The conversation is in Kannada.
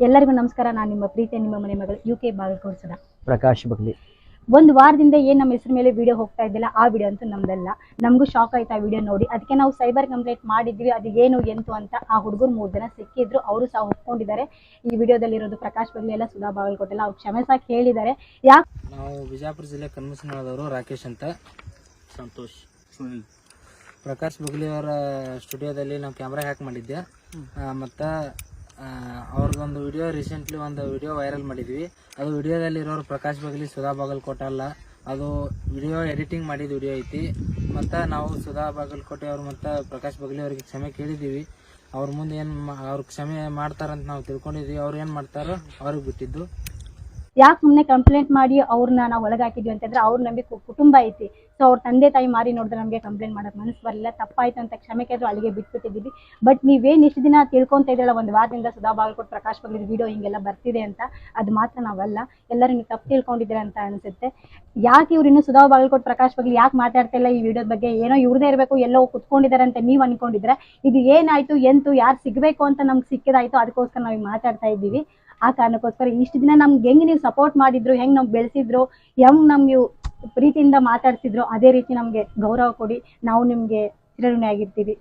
ಎಲ್ಲರಿಗೂ ನಮಸ್ಕಾರ. ನಾನು ನಿಮ್ಮ ಪ್ರೀತಿ ನಿಮ್ಮ ಮನೆ ಮಗಳು ಯು ಕೆ ಬಾಗಲಕೋಟೆ ಸದ. ಪ್ರಕಾಶ್ ಬಗ್ಲಿ. ಒಂದು ವಾರದಿಂದ ಏನು ನಮ್ಮ ಹೆಸರು ಮೇಲೆ ವಿಡಿಯೋ ಹೋಗ್ತಾ ಇದ್ದಿಲ್ಲ ಆ ವಿಡಿಯೋ ಅಂತೂ ನಮ್ದಲ್ಲ. ನಮಗೂ ಶಾಕ್ ಆಯ್ತು ಆ ವಿಡಿಯೋ ನೋಡಿ. ಅದಕ್ಕೆ ನಾವು ಸೈಬರ್ ಕಂಪ್ಲೇಂಟ್ ಮಾಡಿದ್ವಿ ಅದು ಏನು ಎಂತು ಅಂತ ಆ ಹುಡುಗರು ಮೂರು ಜನ ಸಿಕ್ಕಿದ್ರು ಅವರು ಸಹ ಒಪ್ಕೊಂಡಿದ್ದಾರೆ. ಈ ವಿಡಿಯೋದಲ್ಲಿರೋದು ಪ್ರಕಾಶ್ ಬಗ್ಲಿ ಎಲ್ಲ ಸುಧಾ ಬಾಗಲ್ಕೋಟೆಲ್ಲ ಅವ್ರು ಕ್ಷಮೆ ಸಾಕ್ ಹೇಳಿದ್ದಾರೆ ಯಾಕೆ ನಾವು ಬಿಜಾಪುರ ಜಿಲ್ಲೆ ರಾಕೇಶ್ ಅಂತ. ಸಂತೋಷ್. ಪ್ರಕಾಶ್ ಬಗ್ಲಿ ಅವರ ಸ್ಟುಡಿಯೋದಲ್ಲಿ ನಾವು ಕ್ಯಾಮ್ರಾ ಹ್ಯಾಕ್ ಮಾಡಿದ್ದೆ ಮತ್ತ ಅವ್ರದ್ದೊಂದು ವಿಡಿಯೋ ರೀಸೆಂಟ್ಲಿ ಒಂದು ವಿಡಿಯೋ ವೈರಲ್ ಮಾಡಿದ್ವಿ. ಅದು ವಿಡಿಯೋದಲ್ಲಿ ಇರೋರು ಪ್ರಕಾಶ್ ಬಗ್ಲಿ, ಸುಧಾ ಬಾಗಲ್ಕೋಟೆ ಅಲ್ಲ ಅದು ವಿಡಿಯೋ ಎಡಿಟಿಂಗ್ ಮಾಡಿದ ವಿಡಿಯೋ ಐತಿ. ಮತ್ತು ನಾವು ಸುಧಾ ಬಾಗಲ್ಕೋಟೆ ಅವ್ರು ಮತ್ತು ಪ್ರಕಾಶ್ ಬಗ್ಲಿ ಅವ್ರಿಗೆ ಕ್ಷಮೆ ಕೇಳಿದ್ದೀವಿ ಅವ್ರ ಮುಂದೆ ಏನು ಅವ್ರಿಗೆ ಕ್ಷಮೆ ಮಾಡ್ತಾರಂತ ನಾವು ತಿಳ್ಕೊಂಡಿದ್ವಿ. ಅವ್ರು ಏನು ಮಾಡ್ತಾರೋ ಅವ್ರಿಗೆ ಬಿಟ್ಟಿದ್ದು. ಯಾಕೆ ಸುಮ್ಮನೆ ಕಂಪ್ಲೇಂಟ್ ಮಾಡಿ ಅವ್ರನ್ನ ನಾವು ಒಳಗಾಕಿದ್ವಿ ಅಂತಂದ್ರೆ ಅವ್ರ ನಂಬಿ ಕುಟುಂಬ ಐತಿ. ಸೊ ಅವ್ರ ತಂದೆ ತಾಯಿ ಮಾರಿ ನೋಡಿದ್ರೆ ನಮಗೆ ಕಂಪ್ಲೇಂಟ್ ಮಾಡೋಕ್ ಮನಸ್ಸು ಬರಲಿಲ್ಲ. ತಪ್ಪಾಯ್ತು ಅಂತ ಕ್ಷಮೆ ಕೇಳಿದ್ರು ಅಲ್ಲಿಗೆ ಬಿಟ್ಬಿಟ್ಟಿದ್ದೀವಿ. ಬಟ್ ನೀವೇನು ಇಷ್ಟು ದಿನ ತಿಳ್ಕೊಂತ ಇದ್ರಲ್ಲ, ಒಂದು ವಾರದಿಂದ ಸುಧಾ ಬಾಗಲಕೋಟ್ ಪ್ರಕಾಶ್ ಬಂದಿದ್ದು ವಿಡಿಯೋ ಹಿಂಗೆಲ್ಲ ಬರ್ತಿದೆ ಅಂತ, ಅದು ಮಾತ್ರ ನಾವಲ್ಲ. ಎಲ್ಲರೂ ನೀವು ತಪ್ಪು ತಿಳ್ಕೊಂಡಿದ್ದೀರ ಅಂತ ಅನ್ಸುತ್ತೆ. ಯಾಕೆ ಇವ್ರು ಇನ್ನೂ ಸುಧಾ ಬಾಗಲಕೋಟ್ ಪ್ರಕಾಶ್ ಬಗ್ಗೆ ಯಾಕೆ ಮಾತಾಡ್ತಾ ಇಲ್ಲ ಈ ವಿಡಿಯೋದ ಬಗ್ಗೆ? ಏನೋ ಇವ್ರದೇ ಇರಬೇಕು, ಎಲ್ಲೋ ಕುತ್ಕೊಂಡಿದ್ದಾರೆ ಅಂತ ನೀವು ಅನ್ಕೊಂಡಿದ್ರೆ ಇದು ಏನಾಯ್ತು, ಎಂತು, ಯಾರು ಸಿಗ್ಬೇಕು ಅಂತ ನಮ್ಗೆ ಸಿಕ್ಕಿದಾಯ್ತು, ಅದಕ್ಕೋಸ್ಕರ ನಾವು ಮಾತಾಡ್ತಾ ಇದ್ದೀವಿ. ಆ ಕಾರಣಕ್ಕೋಸ್ಕರ ಇಷ್ಟು ದಿನ ನಮ್ಗೆ ಹೆಂಗ್ ನೀವು ಸಪೋರ್ಟ್ ಮಾಡಿದ್ರು, ಹೆಂಗ್ ನಮ್ಗೆ ಬೆಳೆಸಿದ್ರು, ಹೆಂಗ್ ನಮ್ಗೆ ಪ್ರೀತಿಯಿಂದ ಮಾತಾಡ್ತಿದ್ರು, ಅದೇ ರೀತಿ ನಮ್ಗೆ ಗೌರವ ಕೊಡಿ. ನಾವು ನಿಮ್ಗೆ ಚಿರಋಣಿ ಆಗಿರ್ತೀವಿ